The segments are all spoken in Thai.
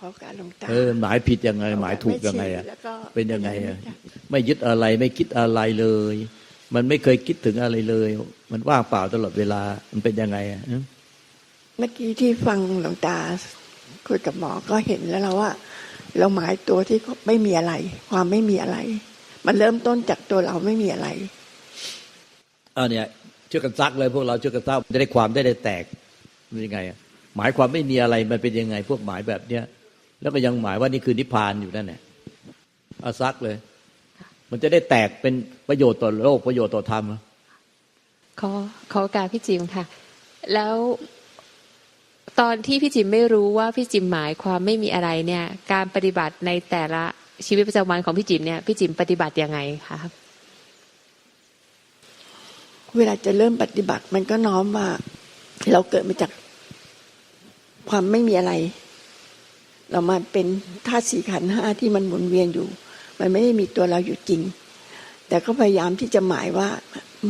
กับขอการหลวงตาเออหมายผิดยังไง หมายถูกยังไงอะแล้วก็เป็นยังไงอะไม่ยึดอะไรไม่คิดอะไรเลย มันไม่เคยคิดถึงอะไรเลย มันว่างเปล่าตลอดเวลามันเป็นยังไงอะฮะเมื่อกี้ที่ฟังหลวงตาคุยกับหมอก็เห็นแล้วเราว่า เราหมายตัวที่ไม่มีอะไร ความไม่มีอะไร มันเริ่มต้นจากตัวเราไม่มีอะไรเอาเนี่ยช่วยกันซักเลยพวกเราช่วยกันซักจะได้ความได้ได้แตกมันยังไงอะหมายความไม่มีอะไรมันเป็นยังไง พวกหมายแบบเนี้ย แล้วก็ยังหมายว่านี่คือนิพพานอยู่นั่นแหละเอาซักเลย มันจะได้แตกเป็นประโยชน์ต่อโลกประโยชน์ต่อธรรมขอขอโอการพี่จิมค่ะ แล้วตอนที่พี่จิมไม่รู้ว่าพี่จิมหมายความไม่มีอะไรเนี่ย การปฏิบัติในแต่ละชีวิตประจำวันของพี่จิมเนี่ยพี่จิมปฏิบัติยังไงคะเวลาจะเริ่มปฏิบัติมันก็น้อมว่า เราเกิดมาจากความไม่มีอะไร เรามาเป็นธาตุสี่ขันธ์ห้าที่มันหมุนเวียนอยู่ มันไม่ได้มีตัวเราอยู่จริง แต่ก็พยายามที่จะหมายว่า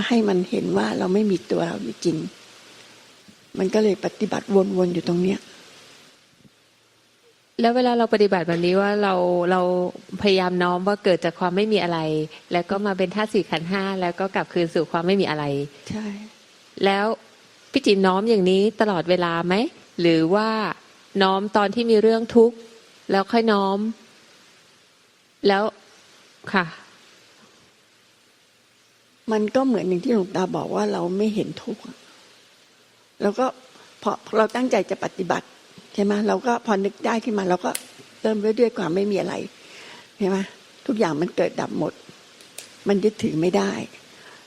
ให้มันเห็นว่าเราไม่มีตัวเราอยู่จริง มันก็เลยปฏิบัติวนๆอยู่ตรงเนี้ยแล้วเวลาเราปฏิบัติแบบนี้ว่าเราเราพยายามน้อมว่าเกิดจากความไม่มีอะไร แล้วก็มาเป็นธาตุสี่ขันธ์ห้าแล้วก็กลับคืนสู่ความไม่มีอะไร ใช่ แล้วพี่จิมน้อมอย่างนี้ตลอดเวลาไหม หรือว่า น้อมตอนที่มีเรื่องทุกข์ แล้วค่อยน้อม แล้วค่ะ มันก็เหมือนอย่างที่หลวงตาบอกว่าเราไม่เห็นทุกข์แล้วก็พอเราตั้งใจจะปฏิบัติใช่ไหมเราก็พอนึกได้ขึ้นมา เราก็เริ่มด้วยด้วยความไม่มีอะไรใช่ไหมทุกอย่างมันเกิดดับหมด มันยึดถือไม่ได้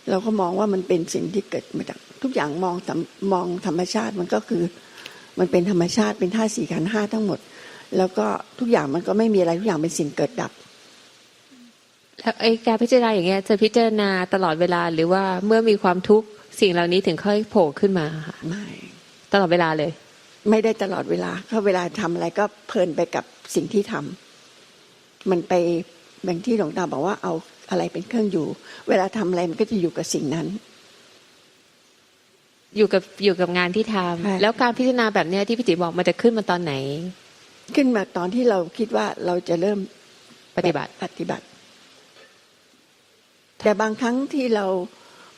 เราก็มองว่ามันเป็นสิ่งที่เกิดมาจากทุกอย่างมองมองธรรมชาติมันก็คือ มันเป็นธรรมชาติเป็นธาตุสี่ขันธ์ห้าทั้งหมด แล้วก็ทุกอย่างมันก็ไม่มีอะไรทุกอย่างเป็นสิ่งเกิดดับแล้วไอ้การพิจารณาอย่างเงี้ยจะพิจารณาตลอดเวลาหรือว่าเมื่อมีความทุกข์สิ่งเหล่านี้ถึงค่อยโผล่ขึ้นมาค่ะไม่ตลอดเวลาเลย ไม่ได้ตลอดเวลาเพราะเวลาทำอะไรก็เพลินไปกับสิ่งที่ทำมันไปบางที่หลวงตาบอกว่าเอาอะไรเป็นเครื่องอยู่ เวลาทำอะไรมันก็จะอยู่กับสิ่งนั้น อยู่กับอยู่กับงานที่ทำใช่แล้วการพิจารณาแบบเนี้ยที่พี่จิ๋มบอกมันจะขึ้นมาตอนไหน ขึ้นมาตอนที่เราคิดว่าเราจะเริ่มปฏิบัติปฏิบัติ แต่บางครั้งที่เรา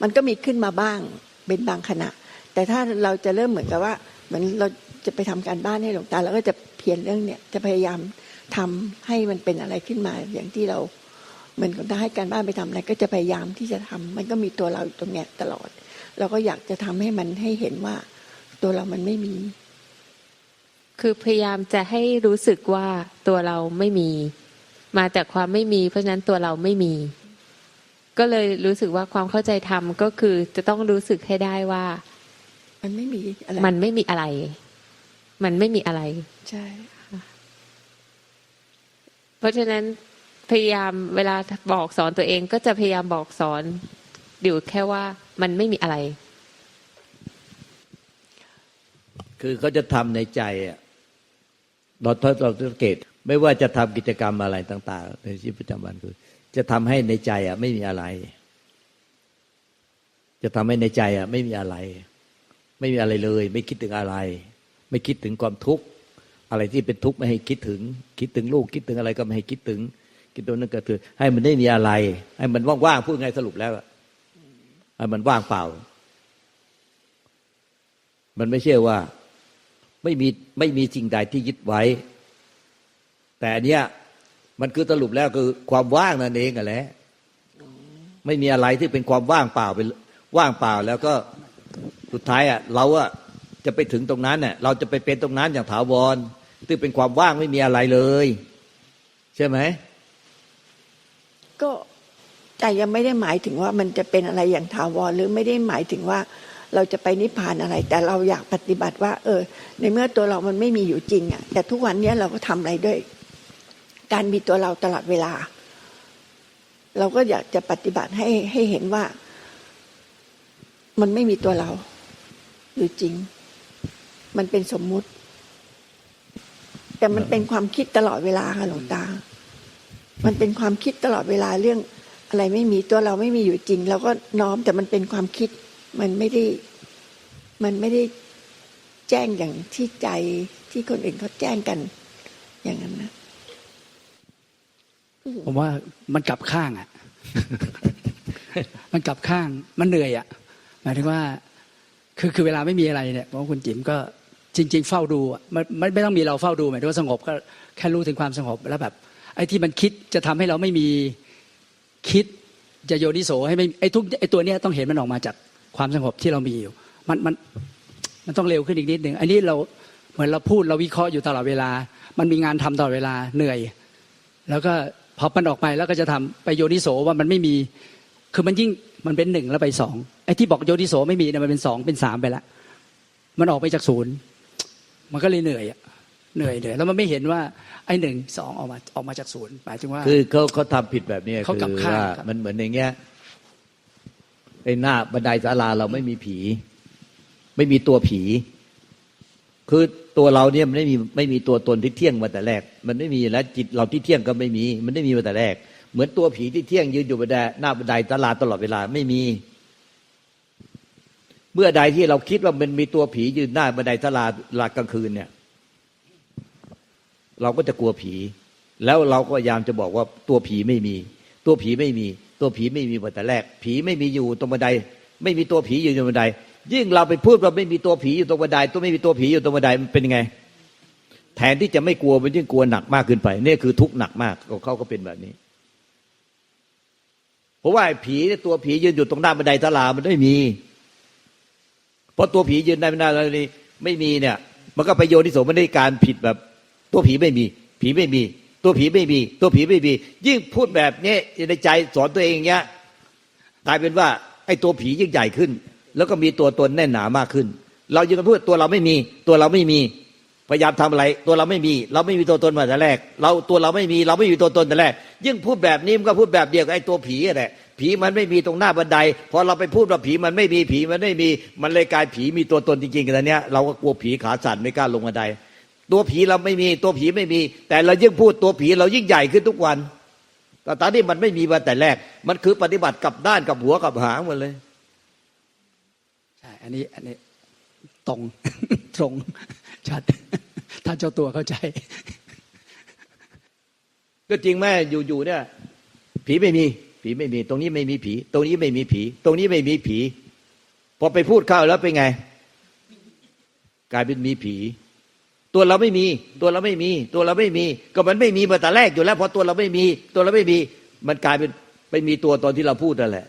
มันก็มีขึ้นมาบ้างเป็นบางขณะ แต่ถ้าเราจะเริ่มเหมือนกับว่าเหมือนเราจะไปทำการบ้านให้หลวงตาเราก็จะเพียรเรื่องเนี้ยจะพยายามทำให้มันเป็นอะไรขึ้นมา อย่างที่เราเหมือนกับถ้าให้การบ้านไปทำอะไร ก็จะพยายามที่จะทำมันก็มีตัวเราอยู่ตรงเนี้ยตลอด เราก็อยากจะทำให้มันให้เห็นว่า ตัวเรามันไม่มี คือพยายามจะให้รู้สึกว่าตัวเราไม่มี มาจากความไม่มี เพราะฉะนั้นตัวเราไม่มี ก็เลยรู้สึกว่าความเข้าใจธรรมก็คือจะต้องรู้สึกให้ได้ว่า มันไม่มีอะไรมันไม่มีอะไร มันไม่มีอะไร ใช่เพราะฉะนั้นพยายามเวลาบอกสอนตัวเองก็จะพยายามบอกสอน อยู่แค่ว่ามันไม่มีอะไร คือเขาจะทำในใจอะเราถ้าเราสังเกต ไม่ว่าจะทำกิจกรรมอะไรต่าง ๆ ในชีวิตประจำวันคือ จะทำให้ในใจอะไม่มีอะไร จะทำให้ในใจอะไม่มีอะไร ไม่มีอะไรเลย ไม่คิดถึงอะไร ไม่คิดถึงความทุกข์อะไรที่เป็นทุกข์ไม่ให้คิดถึง คิดถึงลูกคิดถึงอะไรก็ไม่ให้คิดถึงคิดตัวนั้นก็คือ ให้มันได้มีอะไร ให้มันว่างๆพูดไงสรุปแล้วอะ มันว่างเปล่า มันไม่ใช่ว่าไม่มีไม่มีสิ่งใดที่ยึดไว้ แต่อันเนี้ยมันคือสรุปแล้วคือความว่างนั่นเองอะแหละไม่มีอะไรที่เป็นความว่างเปล่าเป็นว่างเปล่าแล้วก็สุดท้ายอะเราอะจะไปถึงตรงนั้นเนี่ยเราจะไปเป็นตรงนั้นอย่างถาวรที่เป็นความว่างไม่มีอะไรเลย ใช่ไหมก็ ใจยังไม่ได้หมายถึงว่ามันจะเป็นอะไรอย่างถาวรหรือไม่ได้หมายถึงว่าเราจะไปนิพพานอะไร แต่เราอยากปฏิบัติว่า เออ ในเมื่อตัวเรามันไม่มีอยู่จริงอะแต่ทุกวันเนี้ยเราก็ทำอะไรด้วย การมีตัวเราตลอดเวลา เราก็อยากจะปฏิบัติให้ให้เห็นว่า มันไม่มีตัวเราอยู่จริง มันเป็นสมมุติ แต่มันเป็นความคิดตลอดเวลาค่ะหลวงตา มันเป็นความคิดตลอดเวลาเรื่อง อะไรไม่มีตัวเราไม่มีอยู่จริง เราก็น้อมแต่มันเป็นความคิด มันไม่ได้ มันไม่ได้แจ้งอย่างที่ใจที่คนอื่นเขาแจ้งกัน อย่างนั้นนะผมว่ามันกลับข้างอะ มันกลับข้าง มันเหนื่อยอะ หมายถึงว่า คือคือเวลาไม่มีอะไรเนี่ยผมว่าคุณจิ๋มก็จริง ๆ เฝ้าดูอะมันมันไม่ต้องมีเราเฝ้าดูหมายถึงว่าสงบก็แค่รู้ถึงความสงบแล้วแบบไอ้ที่มันคิดจะทำให้เราไม่มี คิดจะโยนิโสให้ไม่ไอ้ทุกไอ้ตัวเนี้ยต้องเห็นมันออกมาจากความสงบที่เรามีอยู่ มันมันมันต้องเร็วขึ้นอีกนิดหนึ่งอันนี้เราเหมือนเราพูดเราวิเคราะห์อยู่ตลอดเวลา มันมีงานทำตลอดเวลาเหนื่อย แล้วก็พอมันออกไปแล้วก็จะทำไปโยนิโสว่ามันไม่มี คือมันยิ่งมันเป็นหนึ่งแล้วไปสองไอ้ที่บอกโยนิโสไม่มีเนี่ยมันเป็นสองเป็นสามไปละมันออกไปจากศูนย์มันก็เลยเหนื่อยอะ เหนื่อยเหนื่อยแล้วมันไม่เห็นว่าไอ้หนึ่งสองออกมาออกมาจากศูนย์หมายถึงว่า คือเขาเขาทำผิดแบบนี้เขาคืกลับอข้างว่าครับมันเหมือนอย่างเงี้ยไอ้หน้าบันไดศาลาเราไม่มีผี ไม่มีตัวผี คือตัวเราเนี่ยมันไม่มีไม่มีตัวตนที่เที่ยงมาแต่แรก มันไม่มีแล้วจิตเราที่เที่ยงก็ไม่มี มันไม่มีมาแต่แรก เหมือนตัวผีที่เที่ยงยืนอยู่บันไดหน้าบันไดศาลาตลอดเวลาไม่มี เมื่อใดที่เราคิดว่ามันมีตัวผียืนหน้าบันไดศาลาเวลากลางคืนเนี่ย เราก็จะกลัวผี แล้วเราก็พยายามจะบอกว่าตัวผีไม่มี ตัวผีไม่มี ตัวผีไม่มีมาแต่แรก ผีไม่มีอยู่ตรงบันได ไม่มีตัวผีอยู่ตรงบันได ยิ่งเราไปพูดว่าไม่มีตัวผีอยู่ตรงบันได ตัวไม่มีตัวผีอยู่ตรงบันไดมันเป็นยังไง แทนที่จะไม่กลัวมันยิ่งกลัวหนักมากขึ้นไปนี่คือทุกข์หนักมากของเขาก็เป็นแบบนี้เพราะว่าผีตัวผียืนอยู่ตรงหน้าบันไดศาลามันไม่มี เพราะตัวผียืนในบันไดอะไรนี่ไม่มีเนี่ย มันก็ไปโยนิโสมันได้การผิดแบบ ตัวผีไม่มี ผีไม่มี ตัวผีไม่มี ตัวผีไม่มี ยิ่งพูดแบบนี้ในใจสอนตัวเองเงี้ยกลายเป็นว่าไอ้ตัวผียิ่งใหญ่ขึ้น แล้วก็มีตัวตนแน่นหนามากขึ้น เรายังพูดตัวเราไม่มี ตัวเราไม่มีพยายามทำอะไร ตัวเราไม่มี เราไม่มีตัวตนมาแต่แรก เราตัวเราไม่มี เราไม่มีตัวตนแต่แรก ยิ่งพูดแบบนี้มันก็พูดแบบเดียวกับไอ้ตัวผีแหละผีมันไม่มีตรงหน้าบันไดพอเราไปพูดว่าผีมันไม่มีผีมันไม่มี มันเลยกลายผีมีตัวตนจริงๆกันเนี้ยเราก็กลัวผีขาสั่นไม่กล้าลงบันได ตัวผีเราไม่มีตัวผีไม่มี แต่เรายิ่งพูดตัวผีเรายิ่งใหญ่ขึ้นทุกวันแต่ตอนนี้มันไม่มีมาแต่แรก มันคือปฏิบัติกับด้านกับหัวกับหางหมดเลยใช่อันนี้อันนี้ตรงตรงชัดถ้าเจ้าตัวเข้าใจ ก็จริงแม่อยู่ๆเนี่ย ผีไม่มี ผีไม่มี ตรงนี้ไม่มีผี ตรงนี้ไม่มีผี ตรงนี้ไม่มีผี พอไปพูดเข้าแล้วเป็นไง กลายเป็นมีผี ตัวเราไม่มี ตัวเราไม่มี ตัวเราไม่มี ก็มันไม่มีมาแต่แรกอยู่แล้วพอตัวเราไม่มี ตัวเราไม่มี มันกลายเป็นไปมีตัวตอนที่เราพูดนั่นแหละ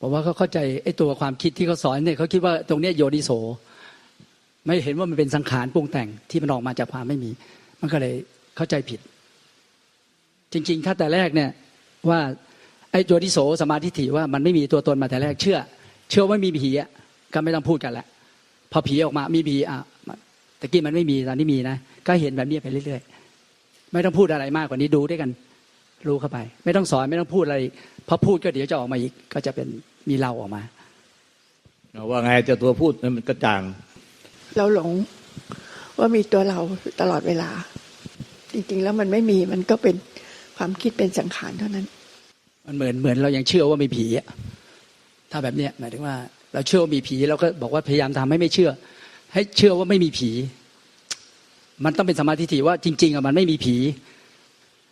ผมว่าเขาเข้าใจไอ้ตัวความคิดที่เขาสอนเนี่ยเขาคิดว่าตรงเนี้ยโยนิโส ไม่เห็นว่ามันเป็นสังขารปรุงแต่งที่มันออกมาจากความไม่มี มันก็เลยเข้าใจผิด จริง ๆ ถ้าแต่แรกเนี่ยว่าไอ้โยนิโสสมาธิถิว่ามันไม่มีตัวตนมาแต่แรกเชื่อ เชื่อว่ามีผีอะก็ไม่ต้องพูดกันละ พอผีออกมามีผีอะตะกี้มันไม่มีตอนนี้มีนะก็เห็นแบบนี้ไปเรื่อยๆ ไม่ต้องพูดอะไรมากกว่านี้ดูด้วยกัน รู้เข้าไป ไม่ต้องสอนไม่ต้องพูดอะไรพอพูดก็เดี๋ยวจะออกมาอีก ก็จะเป็นมีเราออกมาว่าไงเจ้าตัวพูดนั้นมันกระจ่าง เราหลงว่ามีตัวเราตลอดเวลา จริงๆ แล้วมันไม่มีมันก็เป็นความคิดเป็นสังขารเท่านั้น มันเหมือนเหมือนเรายังเชื่อว่ามีผีอะถ้าแบบเนี้ยหมายถึงว่า เราเชื่อว่ามีผีเราก็บอกว่าพยายามทำให้ไม่เชื่อ ให้เชื่อว่าไม่มีผี มันต้องเป็นสมาธิถี่ว่าจริง ๆอะมันไม่มีผี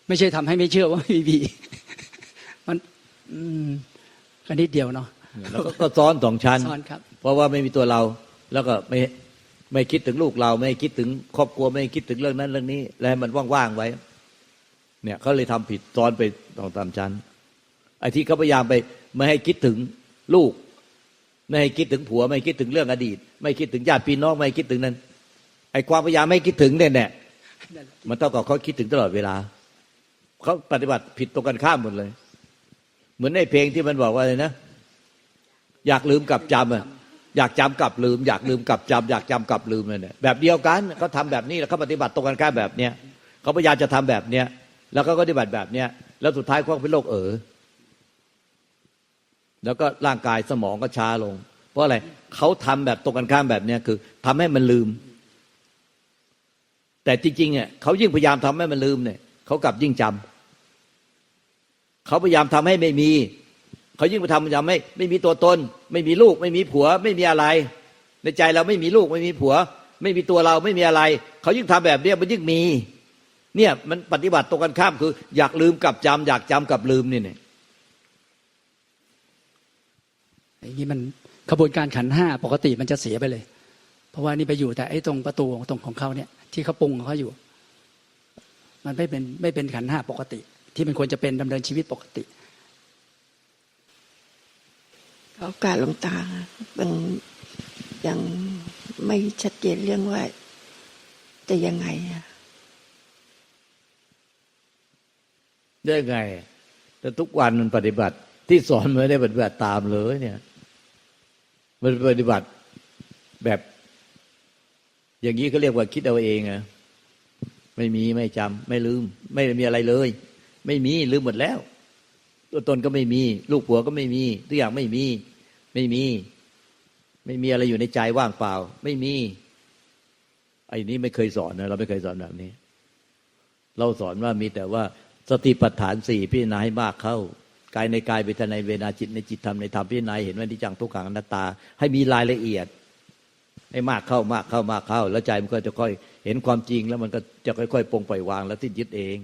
ไม่ใช่ทำให้ไม่เชื่อว่าไม่มีผี มันอืมก็นิดเดียวเนาะแล้วก็ก็ซ้อนสองชั้นซ้อนครับ เพราะว่าไม่มีตัวเรา แล้วก็ไม่ไม่คิดถึงลูกเรา ไม่คิดถึงครอบครัวไม่คิดถึงเรื่องนั้นเรื่องนี้ แล้วให้มันว่างๆไว้ เนี่ยเขาเลยทำผิดซ้อนไปสองสามชั้นไอ้ที่เขาพยายามไป ไม่ให้คิดถึงลูก ไม่ให้คิดถึงผัว ไม่คิดถึงเรื่องอดีต ไม่คิดถึงญาติพี่น้องไม่คิดถึงนั้นไอ้ความพยายามไม่คิดถึงเนี่ยเนี่ยมันเท่ากับเขาคิดถึงตลอดเวลาเขาปฏิบัติผิดตรงกันข้ามหมดเลย เหมือนในเพลงที่มันบอกว่าอะไรนะ อยากลืมกลับจำอะอยากจำกลับลืม อยากลืมกลับจำอยากจำกลับลืมเนั่นแหละแบบเดียวกันเขาทำแบบนี้แล้วเขาปฏิบัติตรงกันข้ามแบบเนี้ยเขาพยายามจะทำแบบเนี้ยแล้วก็ปฏิบัติแบบเนี้ยแล้วสุดท้ายเขาเป็นโรคเออ แล้วก็ร่างกายสมองก็ช้าลง เพราะอะไรเขาทำแบบตรงกันข้ามแบบเนี้ยคือทำให้มันลืม แต่จริงๆเนี่ยเขายิ่งพยายามทำให้มันลืมเนี่ยเขากลับยิ่งจำเขาพยายามทำให้ไม่มี เขายิ่งไปทำพยายามไม่ไม่มีตัวตน ไม่มีลูก ไม่มีผัว ไม่มีอะไร ในใจเราไม่มีลูกไม่มีผัว ไม่มีตัวเราไม่มีอะไร เขายิ่งทำแบบเนี้ยมันยิ่งมี เนี่ยมันปฏิบัติตรงกันข้ามคือ อยากลืมกับจำอยากจำกับลืมนี่เนี่ย อย่างนี้มันขบวนการขันธ์ห้าปกติมันจะเสียไปเลย เพราะว่านี่ไปอยู่แต่ไอ้ตรงประตูตรงของเขาเนี่ย ที่เขาปรุงของเขาอยู่ มันไม่เป็นไม่เป็นขันธ์ห้าปกติ ที่มันควรจะเป็นดำเนินชีวิตปกติเขาโอกาสหลวงตายังยังไม่ชัดเจนเรื่องว่า จะยังไงอะได้ไง แต่ทุกวันมันปฏิบัติ ที่สอนไม่ได้ปฏิบัติตามเลยเนี่ย มันปฏิบัติแบบ อย่างนี้เขาเรียกว่าคิดเอาเองอะไม่มีไม่จำไม่ลืม ไม่มีอะไรเลย ไม่มีลืมหมดแล้ว ตัวตนก็ไม่มี ลูกผัวก็ไม่มีทุกอย่างไม่มี ไม่มี ไม่มีอะไรอยู่ในใจว่างเปล่า ไม่มีไอ้นี้ไม่เคยสอนนะเราไม่เคยสอนแบบนี้ เราสอนว่ามีแต่ว่าสติปัฏฐานสี่พิจารณาให้มากเข้า กายในกายเวทนาในเวทนาจิตในจิตธรรมในธรรมพิจารณาเห็นว่านิจังทุกขังอนัตตา ให้มีรายละเอียดให้มากเข้ามากเข้ามากเข้า แล้วใจมันก็จะค่อยเห็นความจริงแล้วมันก็จะค่อยๆปลงปล่อยวางแล้วที่ยึดเอง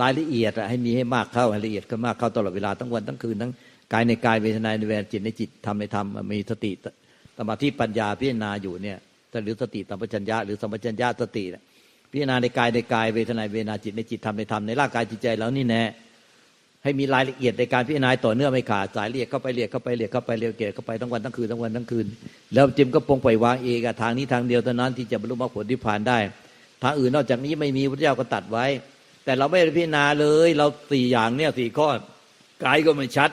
รายละเอียดอะให้มีให้มากเข้าให้ละเอียดก็มากเข้าตลอดเวลาทั้งวันทั้งคืนทั้งกายในกายเวทนาในเวทนจิตในจิตธรรมในธรรมมีสติสมาธิปัญญาพิจารณาอยู่เนี่ยหรือสติสัมปชัญญะหรือสัมปชัญญะสติพิจารณาในกายในกายเวทนาเวทนาจิตในจิตธรรมในธรรมในร่างกายจิตใจแล้วนี่แน่ ให้มีรายละเอียดในการพิจารณาต่อเนื่องไม่ขาดสายเรียกเข้าไปเรียกเข้าไปเรียกเข้าไปเรียกเกลียเข้าไปทั้งวันทั้งคืนทั้งวันทั้งคืน แล้วจิมก็ปรงปล่อยวางเองทางนี้ทางเดียวเท่านั้นที่จะบรรลุมรรคผลที่ผ่านได้ ทางอื่นนอกจากนี้ไม่มีพระเจ้าก็ตัดไว้ แต่เราไม่ได้พิจารณาเลย เราสี่อย่างเนี่ยสี่ข้อกายก็ไม่ชัด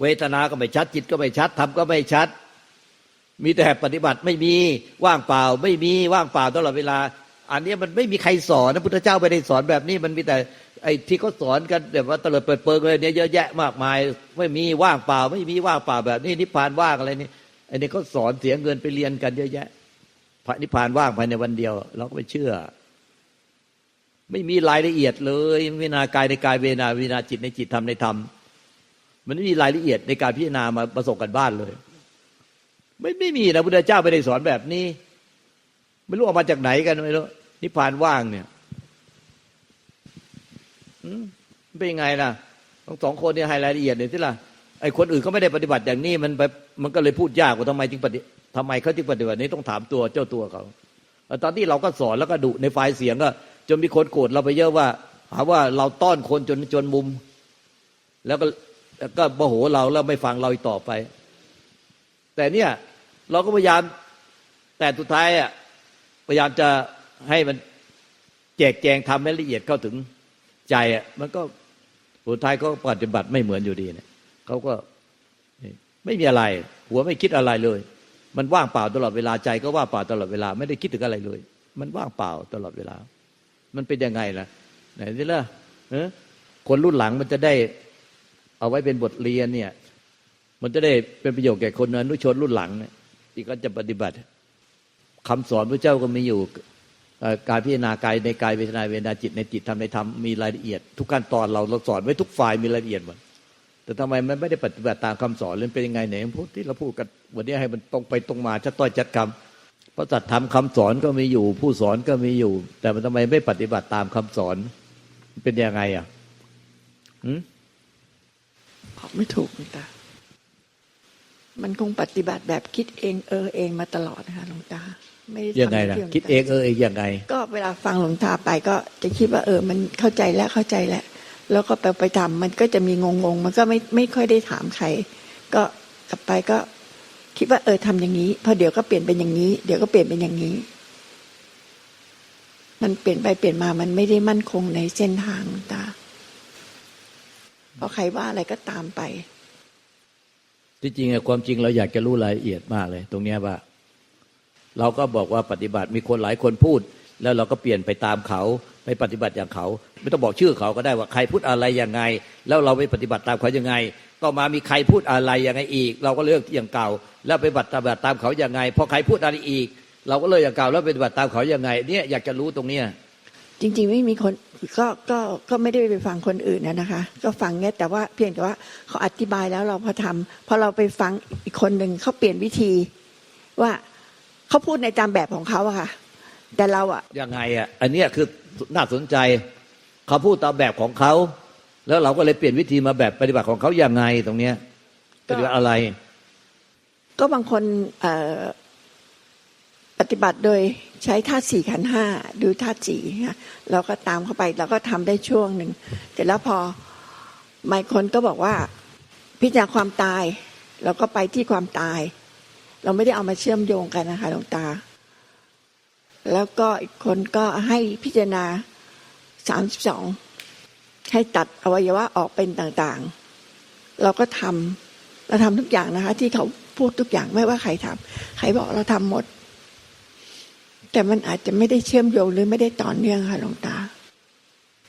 เวทนา ก็ไม่ชัด จิตก็ไม่ชัดธรรมก็ไม่ชัด มีแต่ปฏิบัติไม่มีว่างเปล่า ไม่มีว่างเปล่าตลอดเวลา อันนี้มันไม่มีใครสอนนะพุทธเจ้าไม่ได้สอนแบบนี้มันมีแต่ไอ้ที่เขาสอนกันแบบว่าตลอดเปิดเปิงเลยเนี่ยเยอะแยะมากมาย ไม่มีว่างเปล่า ไม่มีว่างเปล่าแบบนี้นิพพานว่างอะไรนี่อันนี้เขาสอนเสียเงินไปเรียนกันเยอะแยะพระนิพพานว่างภายในวันเดียว เราก็ไม่เชื่อ ไม่มีรายละเอียดเลยวินากายในกายเวนาวินาจิตในจิตธรรมในธรรมมันไม่มีรายละเอียดในการพิจารณามาประสบกันบ้านเลย ไม่ไม่มีนะพุทธเจ้าไม่ได้สอนแบบนี้ ไม่รู้เอามาจากไหนกันไม่รู้นิพพานว่างเนี่ยเป็นยังไงล่ะทั้งสองคนเนี่ยให้รายละเอียดเลยที่ล่ะไอ้คนอื่นเขาไม่ได้ปฏิบัติอย่างนี้มันแบบมันก็เลยพูดยากว่าทำไมจึงปฏิทำไมเขาจึงปฏิบัตินี้ต้องถามตัวเจ้าตัวเขาตอนที่เราก็สอนแล้วก็ดุในไฟล์เสียงก็ จนมีคนโกรธเราไปเยอะว่า หาว่าเราต้อนคนจนจนมุม แล้วก็แล้วก็โมโหเราแล้วไม่ฟังเราอีกต่อไป แต่เนี่ยเราก็พยายามแต่สุดท้ายอะ พยายามจะให้มันแจกแจงทำให้ละเอียดเข้าถึงใจอะมันก็สุดท้ายก็ปฏิบัติไม่เหมือนอยู่ดีเนี่ยเขาก็ไม่มีอะไร หัวไม่คิดอะไรเลย มันว่างเปล่าตลอดเวลาใจก็ว่างเปล่าตลอดเวลา ไม่ได้คิดถึงอะไรเลย มันว่างเปล่าตลอดเวลา มันเป็นยังไงล่ะไหนนี่ล่ะเออคนรุ่นหลังมันจะได้ เอาไว้เป็นบทเรียนเนี่ย มันจะได้เป็นประโยชน์แก่คนอนุชนรุ่นหลังเนี่ยที่ก็จะปฏิบัติ คำสอนพระเจ้าก็มีอยู่การพิจารณากายในกายเวทนาเวทนาจิตในจิตทำในธรรมมีรายละเอียด ทุกขั้นตอนเราเราสอนไว้ทุกฝ่ายมีรายละเอียดหมดแต่ทำไมมันไม่ได้ปฏิบัติตามคำสอนเลยเป็นยังไงเนี่ยพูดที่เราพูดกันวันนี้ให้มันตรงไปตรงมาชัดต้อยชัดคำเพราะสัตธรรมคำสอนก็มีอยู่ ผู้สอนก็มีอยู่ แต่มันทำไมไม่ปฏิบัติตามคำสอนเป็นยังไงอะอืมบอกไม่ถูกหลวงตามันคงปฏิบัติแบบคิดเองเออเองมาตลอดนะคะหลวงตา ยังไงล่ะที่หลวตาคิดเองเออเองยังไง ก็เวลาฟังหลวงตาไปก็จะคิดว่าเออ มันเข้าใจแล้วเข้าใจแล้วแล้วก็ไปไปทำมันก็จะมีงงๆมันก็ไม่ไม่ค่อยได้ถามใคร ก็กลับไปก็คิดว่าเออทำอย่างนี้พอเดี๋ยวก็เปลี่ยนเป็นอย่างนี้ เดี๋ยวก็เปลี่ยนเป็นอย่างนี้ มันเปลี่ยนไปเปลี่ยนมามันไม่ได้มั่นคงในเส้นทางหลวงตาเพราะใครว่าอะไรก็ตามไป ที่จริงอะความจริงเราอยากจะรู้รายละเอียดมากเลย ตรงเนี้ยว่า เราก็บอกว่าปฏิบัติมีคนหลายคนพูด แล้วเราก็เปลี่ยนไปตามเขาไปปฏิบัติอย่างเขา ไม่ต้องบอกชื่อเขาก็ได้ว่าใครพูดอะไรยังไง แล้วเราไปปฏิบัติตามเขายังไงก็มามีใครพูดอะไรยังไงอีก เราก็เลือกอย่างเก่า แล้วไปปฏิบัติตามเขายังไงพอใครพูดอะไรอีก เราก็เลือกอย่างเก่าแล้วปฏิบัติตามเขายังไง เนี่ยอยากจะรู้ตรงเนี้ยจริง ๆ ไม่มีคนก็ก็ก็ไม่ได้ไปฟังคนอื่นนะนะคะ ก็ฟังเนี้ยแต่ว่าเพียงแต่ว่าเขาอธิบายแล้วเราพอทำพอเราไปฟังอีกคนหนึ่งเขาเปลี่ยนวิธีว่า เขาพูดในตามแบบของเขาอะค่ะ แต่เราอะยังไงอะอันเนี้ยคือน่าสนใจเขาพูดตามแบบของเขา แล้วเราก็เลยเปลี่ยนวิธีมาแบบปฏิบัติของเขายังไงตรงเนี้ยปฏิบัติอะไร ก็บางคนเอ่อปฏิบัติโดยใช้ธาตุสี่ขันธ์ห้าดูธาตุสี่ค่ะเราก็ตามเข้าไปเราก็ทำได้ช่วงหนึ่งแต่แล้วพอบางคนก็บอกว่า พิจารณาความตาย เราก็ไปที่ความตาย เราไม่ได้เอามาเชื่อมโยงกันนะคะหลวงตา แล้วก็อีกคนก็ให้พิจารณาสามสิบสองให้ตัดอวัยวะออกเป็นต่างๆ เราก็ทำเราทำทุกอย่างนะคะ ที่เขาพูดทุกอย่างไม่ว่าใครทำใครบอกเราทำหมด แต่มันอาจจะไม่ได้เชื่อมโยงหรือไม่ได้ต่อเนื่องค่ะหลวงตา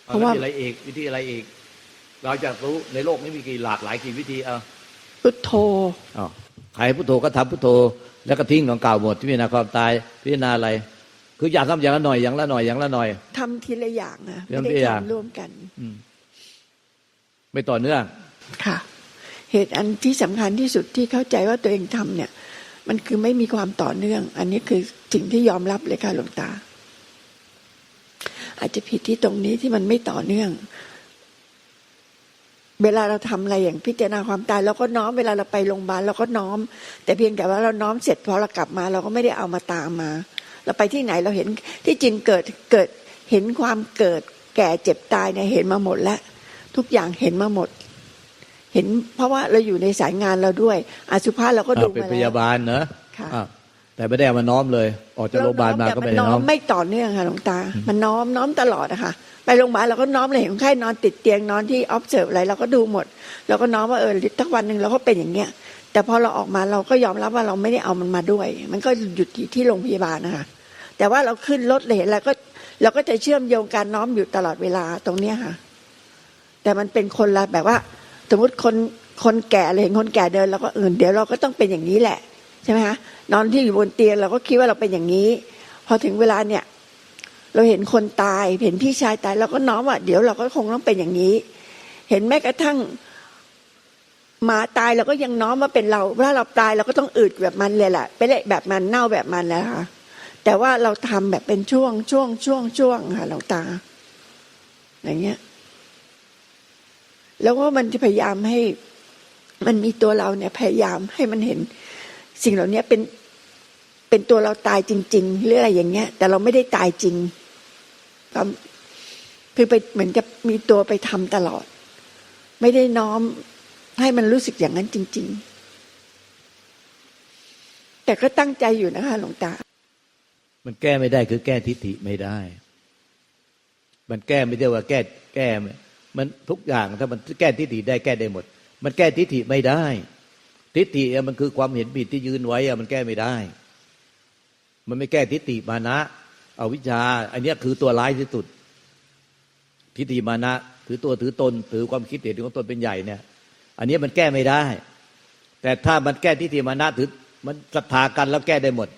เพราะว่าวิธีอะไรอีกวิธีอะไรอีกเราจะรู้ในโลกนี้มีกี่หลากหลายกี่วิธีเอาพุทโธ อ้าวใครพุทโธก็ทำพุทโธ แล้วก็ทิ้งของเก่าหมดพิจารณาความตายพิจารณาอะไร คืออยากทำอย่างละหน่อยอย่างละหน่อยอย่างละหน่อยทำทีละอย่างนะทำไม่ทีได้ละอย่างทำร่วมกันอืมไม่ต่อเนื่องค่ะ เหตุอันที่สำคัญที่สุดที่เข้าใจว่าตัวเองทำเนี่ย มันคือไม่มีความต่อเนื่อง อันนี้คือสิ่งที่ยอมรับเลยค่ะหลวงตา อาจจะผิดที่ตรงนี้ที่มันไม่ต่อเนื่อง เวลาเราทำอะไรอย่างพิจารณาความตายเราก็น้อมเวลาเราไปโรงพยาบาลเราก็น้อม แต่เพียงแต่ว่าเราน้อมเสร็จพอเรากลับมา เราก็ไม่ได้เอามาตามมา เราไปที่ไหนเราเห็นที่จริงเกิดเกิดเห็นความเกิดแก่เจ็บตายเนี่ยเห็นมาหมดแล้ว ทุกอย่างเห็นมาหมด เห็นเพราะว่าเราอยู่ในสายงานเราด้วยอสุภาพเราก็ดูอ่าเป็นมาพแล้วยาบาลเนอะค่ะอ่า แต่ไม่ได้เอามาน้อมเลย ออกจากโรงพยาบาลมาก็ไม่ได้แต่น้อมไม่ต่อเนื่องค่ะหลวงตา มันน้อมน้อมตลอดอะค่ะไปโรงพยาบาลเราก็น้อมเลยเห็นคนไข้นอนติดเตียงนอนที่ observe อะไรเราก็ดูหมดเราก็น้อมว่าเออทักวันหนึ่งเราก็เป็นอย่างเงี้ย แต่พอเราออกมาเราก็ยอมรับว่าเราไม่ได้เอามันมาด้วย มันก็หยุดที่ที่โรงพยาบาลนะคะ แต่ว่าเราขึ้นรถเลยเห็นแล้วก็เราก็จะเชื่อมโยงการน้อมอยู่ตลอดเวลาตรงเนี้ยค่ะ แต่มันเป็นคนละแบบว่า สมมติคนคนแก่เลยเห็นคนแก่เดินเราก็เออเดี๋ยวเราก็ต้องเป็นอย่างนี้แหละใช่ไหมคะ นอนที่อยู่บนเตียงเราก็คิดว่าเราเป็นอย่างนี้ พอถึงเวลาเนี่ย เราเห็นคนตาย เห็นพี่ชายตายเราก็น้อมว่าเดี๋ยวเราก็คงต้องเป็นอย่างนี้ เห็นแม้กระทั่งหมาตายเราก็ยังน้อมว่าเป็นเราถ้าเราตายเราก็ต้องอืดแบบมันเลยแหละเป็นแบบมันเน่าแบบมันแล้วค่ะแต่ว่าเราทำแบบเป็นช่วงช่วงช่วงช่วงค่ะหลวงตา อย่างเงี้ย แล้วก็มันจะพยายามให้ มันมีตัวเราเนี่ย พยายามให้มันเห็น สิ่งเหล่านี้เป็นเป็นตัวเราตายจริง ๆ หรืออะไรอย่างเงี้ย แต่เราไม่ได้ตายจริงความคือไปเหมือนกับมีตัวไปทำตลอด ไม่ได้น้อมให้มันรู้สึกอย่างนั้นจริง ๆ แต่ก็ตั้งใจอยู่นะคะหลวงตา มันแก้ไม่ได้คือแก้ทิฏฐิไม่ได้ มันแก้ไม่ได้ว่าแก้แก้มันทุกอย่างถ้ามันแก้ทิฏฐิได้แก้ได้หมด มันแก้ทิฏฐิไม่ได้ ทิฏฐิมันคือความเห็นผิดที่ยืนไว้มันแก้ไม่ได้ มันไม่แก้ทิฏฐิมานะเอาวิชา อันนี้คือตัวร้ายที่สุด ทิฏฐิมานะ ถือตัวถือตน ถือความคิดเห็นของตนเป็นใหญ่เนี่ย อันนี้มันแก้ไม่ได้ แต่ถ้ามันแก้ทิฏฐิมานะถือมันศรัทธากันแล้วแก้ได้หมด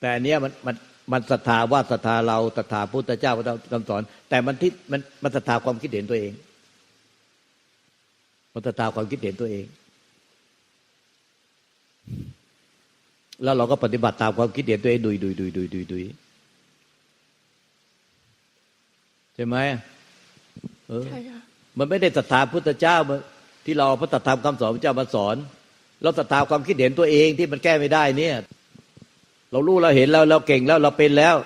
แต่อันเนี้ยมันมันมันศรัทธาว่าศรัทธาเราศรัทธาพุทธเจ้าพระคำสอน แต่มันที่มันมันศรัทธาความคิดเห็นตัวเองมันศรัทธาความคิดเห็นตัวเอง แล้วเราก็ปฏิบัติตามความคิดเห็นตัวเองดุยดุยดุยดุยดุยดุยใช่ไหมเออใช่ค่ะมันไม่ได้ศรัทธาพุทธเจ้ามันที่เราเอาพระธรรมคำสอนพระเจ้ามาสอน เราศรัทธาความคิดเห็นตัวเองที่มันแก้ไม่ได้เนี่ย เรารู้เราเห็นแล้วเราเก่งแล้วเราเป็นแล้ว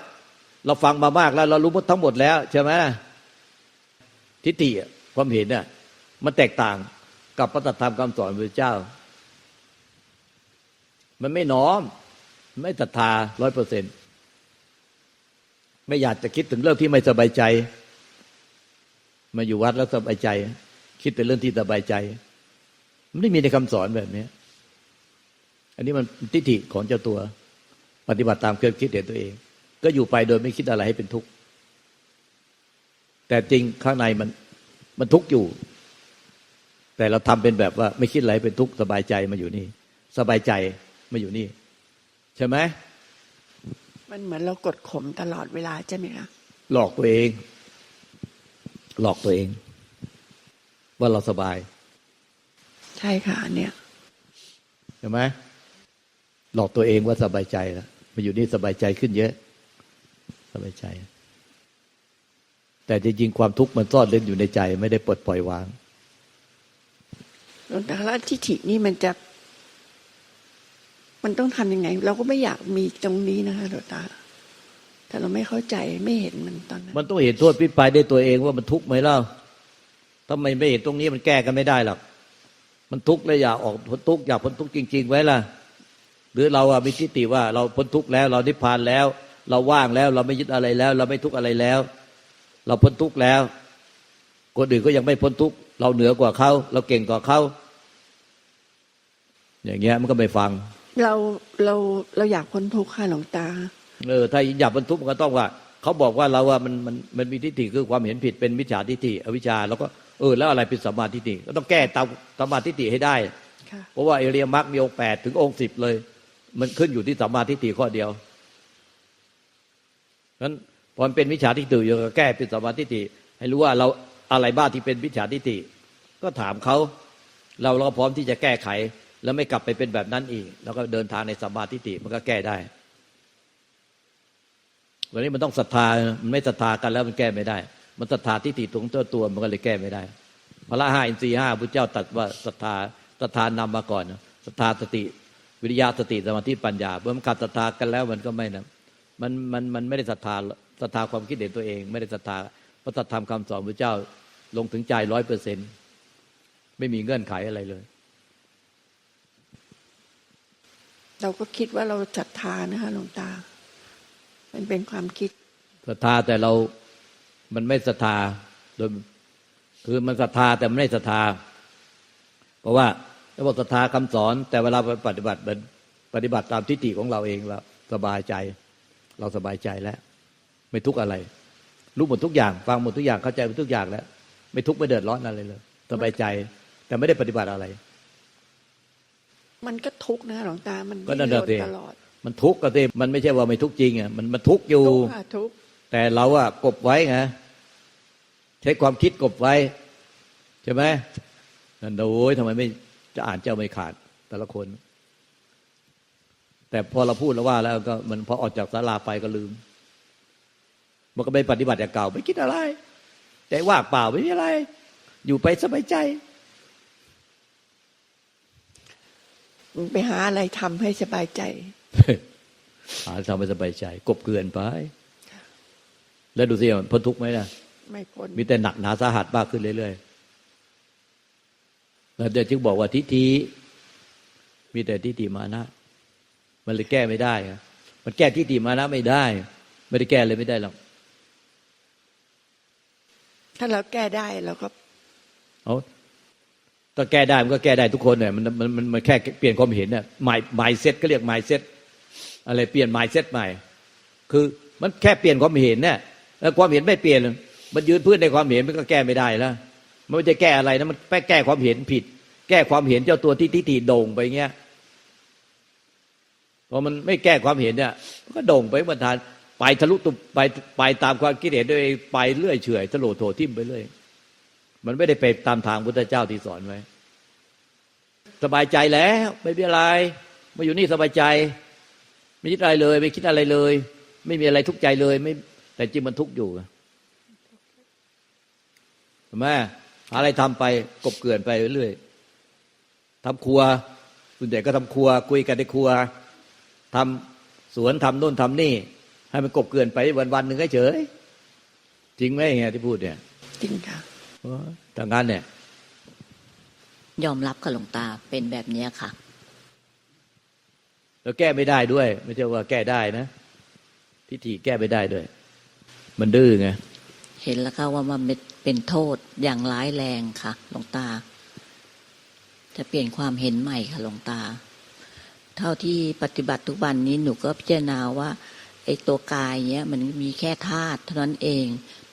เราฟังมามากแล้ว เรารู้หมดทั้งหมดแล้วใช่ไหมทิฏฐิอะความเห็นน่ะมันแตกต่างกับพระธรรมคำสอนพระเจ้า มันไม่น้อม ไม่ศรัทธาร้อยเปอร์เซ็นไม่อยากจะคิดถึงเรื่องที่ไม่สบายใจ มาอยู่วัดแล้วสบายใจ คิดแต่เรื่องที่สบายใจ มันไม่มีในคำสอนแบบนี้ อันนี้มันทิฏฐิของเจ้าตัว ปฏิบัติตามเครื่องคิดเห็นตัวเอง ก็อยู่ไปโดยไม่คิดอะไรให้เป็นทุกข์ แต่จริงข้างในมันมันทุกข์อยู่ แต่เราทำเป็นแบบว่า ไม่คิดอะไรเป็นทุกข์สบายใจมาอยู่นี่ สบายใจ มาอยู่นี่ใช่ไหมมันเหมือนเรากดข่มตลอดเวลาใช่ไหมคะหลอกตัวเอง หลอกตัวเอง ว่าเราสบาย ใช่ค่ะอันเนี่ยใช่ไหมหลอกตัวเองว่าสบายใจแล้วมาอยู่นี่สบายใจขึ้นเยอะ สบายใจ แต่จริงๆความทุกข์มันซ่อนเล่นอยู่ในใจ ไม่ได้ปลดปล่อย วางหลวงตาแล้วทิฏฐินี่มันจะ มันต้องทำยังไง เราก็ไม่อยากมีตรงนี้นะคะหลวงตาแต่เราไม่เข้าใจไม่เห็นมันตอนนั้น มันต้องเห็นโทษพิปรายได้ตัวเองว่ามันทุกข์ไหมเล่าถ้าไมไม่เห็นตรงนี้มันแก้กันไม่ได้หรอกมันทุกข์แล้วอยากออกพ้นทุกข์อยากพ้นทุกข์จริง ๆ ไว้ล่ะ หรือเราอะมีทิฏฐิว่า เราพ้นทุกข์แล้ว เรานิพพานแล้ว เราว่างแล้ว เราไม่ยึดอะไรแล้ว เราไม่ทุกข์อะไรแล้ว เราพ้นทุกข์แล้วคนอื่นก็ยังไม่พ้นทุกข์เราเหนือกว่าเขาเราเก่งกว่าเขาอย่างเงี้ยมันก็ไม่ฟัง เราเราเราอยากพ้นทุกข์ค่ะหลวงตา เออถ้าอยากบรรทุกมันก็ต้องว่าเขาบอกว่าเราว่ามันมันมันมีทิฏฐิคือความเห็นผิดเป็นมิจฉาทิฏฐิอวิชชาแล้วก็เออแล้วอะไรเป็นสัมมาทิฏฐิก็ต้องแก้ตามสัมมาทิฏฐิให้ได้ค่ะเพราะว่าเอเรียมรรคมีองค์แปดถึงองค์สิบเลย มันขึ้นอยู่ที่สัมมาทิฏฐิข้อเดียวนั้นพอมันเป็นมิจฉาทิฏฐิอยู่ก็แก้เป็นสัมมาทิฏฐิให้รู้ว่าเราอะไรบ้างที่เป็นมิจฉาทิฏฐิก็ถามเขาเราเราก็พร้อมที่จะแก้ไข แล้วไม่กลับไปเป็นแบบนั้นอีก แล้วก็เดินทางในสัมมาทิฏฐิมันก็แก้ได้ วันนี้มันต้องศรัทธามันไม่ศรัทธากันแล้วมันแก้ไม่ได้ มันศรัทธาทิฏฐิตรงตัวตัวมันก็เลยแก้ไม่ได้พระห้าอินทรีห้าพุทธเจ้าตรัสว่าศรัทธาศรัทธานำมาก่อนศรัทธาสติ วิริยะสติสมาธิปัญญาเมื่อมันขาดศรัทธากันแล้วมันก็ไม่นะมันมันมันไม่ได้ศรัทธาศรัทธาความคิดเห็นตัวเอง ไม่ได้ศรัทธาพระธรรมคำสอนพระเจ้าลงถึงใจร้อยเปอร์เซ็นไม่มีเงื่อนไขอะไรเลย เราก็คิดว่าเราศรัทธานะคะหลวงตา มันเป็นความคิดศรัทธาแต่เรา มันไม่ศรัทธาโดยคือมันศรัทธาแต่มันไม่ศรัทธา เพราะว่าเราบอกศรัทธาคำสอน แต่เวลาปปฏิบัติมันปฏิบัติตามทิฏฐิของเราเองเราสบายใจ เราสบายใจแล้ว ไม่ทุกข์อะไร รู้หมดทุกอย่าง ฟังหมดทุกอย่างเข้าใจหมดทุกอย่างแล้ว ไม่ทุกข์ไม่เดือดร้อนอะไรเลยสบายใจ แต่ไม่ได้ปฏิบัติอะไร มันก็ทุกข์นะหลวงตา มันก็นั่นน่ะสิดิ้รตลอด มันทุกข์ก็เต็มันไม่ใช่ว่าไม่ทุกข์จริงอะมันมันทุกข์อยู่ทุกข์ค่ะทุกข์แต่เราอะกบไว้ไงใช้ความคิดกบไว้ใช่ไหมนั่นโอ้ยทำไมไม่จะอ่านเจ้าไม่ขาดแต่ละคน แต่พอเราพูดแล้วว่า แล้วก็มันพอออกจากศาลาไปก็ลืม มันก็ไม่ปฏิบัติอย่างเก่าไม่คิดอะไรใจว่างเปล่าไม่มีอะไร อยู่ไปสบายใจ ไปหาอะไรทำให้สบายใจ หาทำให้สบายใจ กบเกลื่อนไป แล้วดูสิมันพ้นทุกข์ไหมนะไม่พ้น มีแต่หนักหนาสาหัสมากขึ้นเรื่อยๆแล้วเดี๋ยวจึงบอกว่าทิฏฐิมีแต่ทิฏฐิมานะ มันเลยแก้ไม่ได้อะมันแก้ทิฏฐิมานะไม่ได้ ไม่ได้แก้เลยไม่ได้หรอกถ้าเราแก้ได้เราก็เอา ถ้าแก้ได้มันก็แก้ได้ทุกคนเนี่ยมันมันมันแค่เปลี่ยนความเห็นเนี่ยหมายหมายเซ็ตก็เรียกหมายเซ็ตอะไรเปลี่ยนหมายเซ็ตใหม่ คือมันแค่เปลี่ยนความเห็นเนี่ยแล้วความเห็นไม่เปลี่ยน มันยืนพื้นในความเห็นมันก็แก้ไม่ได้แล้วมันจะแก้อะไรนะมันไปแก้ความเห็นผิด แก้ความเห็นเจ้าตัวที่ทิฏฐิโด่งไปเงี้ยพอมันไม่แก้ความเห็นเนี่ยมันก็โด่งไปบรรทาน ไปทะลุตุไปไปตามความคิดเห็นตัวเองไปเรื่อยเฉอยทะโลโถทิ่มไปเรื่อย มันไม่ได้ไปตามทางพุทธเจ้าที่สอนไว้สบายใจแล้ว ไม่มีอะไรมาอยู่นี่สบายใจ ไม่คิดอะไรเลย ไม่คิดอะไรเลย ไม่มีอะไรทุกข์ใจเลย ไม่ แต่จริงมันทุกข์อยู่เห็นไหมอะไรทำไปกบเกลื่อนไปเรื่อยทำครัวส่วนใหญ่ก็ทำครัว คุยกันในครัวทำสวนทำโน่นทำนี่ ให้มันกบเกลื่อนไปวันวันๆหนึ่งเฉยจริงไหมเงี้ยที่พูดเนี่ย จริงค่ะ เออทางนั้นเนี่ย ยอมรับค่ะหลวงตาเป็นแบบเนี้ยค่ะแล้วแก้ไม่ได้ด้วย ไม่ใช่ว่าแก้ได้นะทิฏฐิแก้ไม่ได้ด้วย มันดื้อไงเห็นแล้วค่ะว่ามันเป็นเป็นโทษอย่างร้ายแรงค่ะหลวงตา จะเปลี่ยนความเห็นใหม่ค่ะหลวงตา เท่าที่ปฏิบัติทุกวันนี้หนูก็พิจารณาว่าไอ้ตัวกายเนี้ย มันมีแค่ธาตุเท่านั้นเอง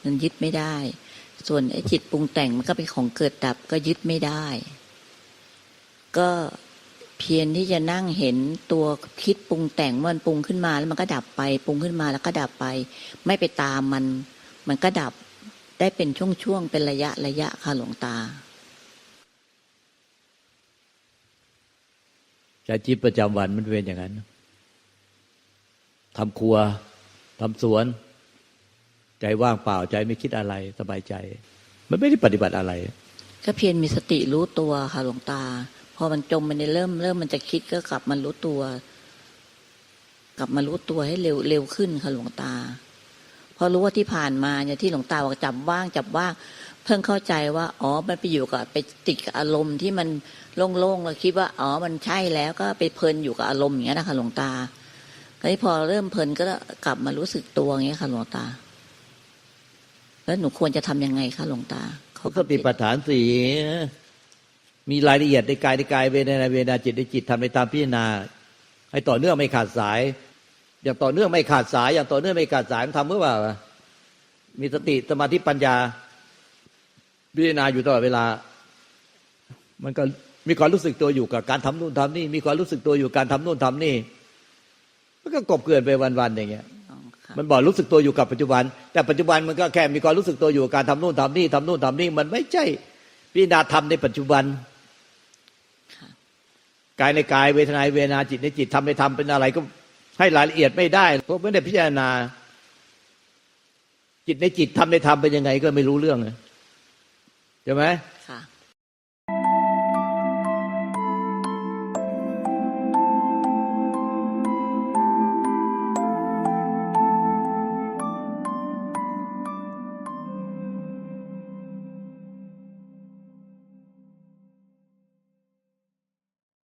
มันยึดไม่ได้ ส่วนไอ้จิตปรุงแต่งมันก็เป็นของเกิดดับก็ยึดไม่ได้ ก็เพียรที่จะนั่งเห็นตัวคิดปรุงแต่งว่ามันปรุงขึ้นมาแล้วมันก็ดับไปปรุงขึ้นมาแล้วก็ดับไป ไม่ไปตามมัน มันก็ดับได้เป็นช่วงๆเป็นระยะระยะค่ะหลวงตาใช้ชีวิตประจำวันมันเป็นอย่างนั้นทำครัวทำสวน ใจว่างเปล่าใจไม่คิดอะไรสบายใจ มันไม่ได้ปฏิบัติอะไร ก็เพียรมีสติรู้ตัวค่ะหลวงตา พอมันจมมันในเริ่มเริ่มมันจะคิดก็กลับมารู้ตัว กลับมารู้ตัวให้เร็วเร็วขึ้นค่ะหลวงตาพอรู้ว่าที่ผ่านมาเนี่ยที่หลวงตาบอกจับว่างจับว่างเพิ่งเข้าใจว่า อ๋อ มันไปอยู่กับไปติดกับอารมณ์ที่มันโล่งๆแล้วคิดว่า อ๋อ มันใช่แล้วก็ไปเพลินอยู่กับอารมณ์อย่างนี้นะคะหลวงตาก็พอเริ่มเพลินก็กลับมารู้สึกตัวอย่างเงี้ค่ะหลวงตา แล้วหนูควรจะทำยังไงคะหลวงตาเขาสติปัฏฐานสี่มีรายละเอียดในกายในกายเวทนาเวทนาจิตในจิตทำในตามพิจารณา ให้ต่อเนื่องไม่ขาดสาย อย่างต่อเนื่องไม่ขาดสาย อย่างต่อเนื่องไม่ขาดสายมันทำเมื่อว่า มีสติสมาธิปัญญา พิจารณาอยู่ตลอดเวลา มันก็มีความรู้สึกตัวอยู่กับการทำนู่นทำนี่ มีความรู้สึกตัวอยู่การทำนู่นทำนี่มันก็กบเกลื่อนไปวันๆอย่างเงี้ย มันบอกรู้สึกตัวอยู่กับปัจจุบัน แต่ปัจจุบันมันก็แค่มีความรู้สึกตัวอยู่กับการทำนู่นทำนี่ทำนู่นทำนี่มันไม่ใช่พิจารณาธรรมในปัจจุบันค่ะกายในกายเวทนาเวทนาจิตในจิตทำในธรรมเป็นอะไรก็ให้รายละเอียดไม่ได้เพราะไม่ได้พิจารณา จิตในจิตทำในธรรมเป็นยังไงก็ไม่รู้เรื่องเลยใช่ไหมค่ะ